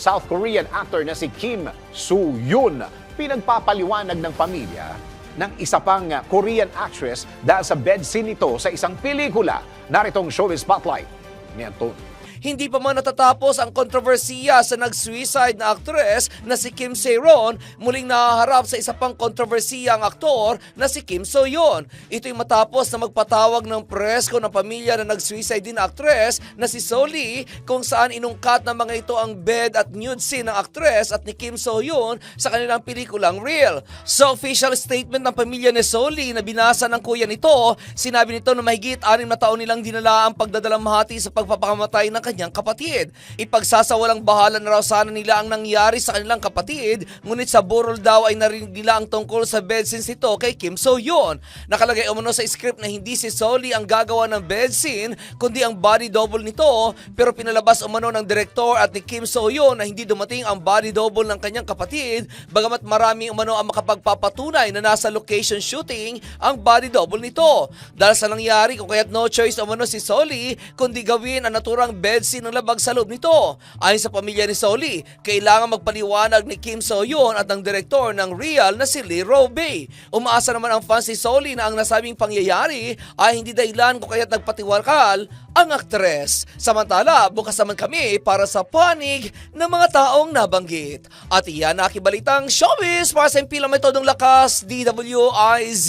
South Korean actor na si Kim Soo-yoon. Pinagpapaliwanag ng pamilya ng isa pang Korean actress dahil sa bed scene nito sa isang pelikula. Naritong Showbiz Spotlight ni Anton. Hindi pa man natatapos ang kontrobersiya sa nag-suicide na aktres na si Kim Se-ron, muling nahaharap sa isa pang kontrobersiya ang aktor na si Kim So-yeon. Ito'y matapos na magpatawag ng presko ng pamilya na nag-suicide din na aktres na si So-lee kung saan inungkat ng mga ito ang bed at nude scene ng aktres at ni Kim So-yeon sa kanilang pelikulang Real. Sa official statement ng pamilya ni So-lee na binasa ng kuya nito, sinabi nito na mahigit anim na taon nilang dinala ang pagdadalamhati sa pagpapakamatay ng kanyang kapatid. Ipagsasawalang bahala na raw sana nila ang nangyari sa kanilang kapatid, ngunit sa burol daw ay narinig nila ang tungkol sa bed scenes nito kay Kim So-yeon. Nakalagay umano sa script na hindi si Soli ang gagawa ng bed scene, kundi ang body double nito, pero pinalabas umano ng direktor at ni Kim So-yeon na hindi dumating ang body double ng kanyang kapatid, bagamat marami umano ang makapagpapatunay na nasa location shooting ang body double nito. Dahil sa nangyari, kung kaya't no choice umano si Soli, kundi gawin ang naturang bed scene ng labag sa loob nito. Ayon sa pamilya ni Soli, kailangan magpaliwanag ni Kim So-yeon at ang direktor ng Real na si Lee Robe. Umaasa naman ang fans ni Soli na ang nasabing pangyayari ay hindi dahilan kung kaya't nagpatiwakal ang aktres. Samantala, bukas naman kami para sa panig ng mga taong nabanggit. At iyan na akibalitang showbiz para sa impilang metodong lakas, DWIZ.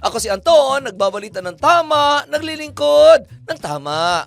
Ako si Anton, nagbabalita ng tama, naglilingkod ng tama.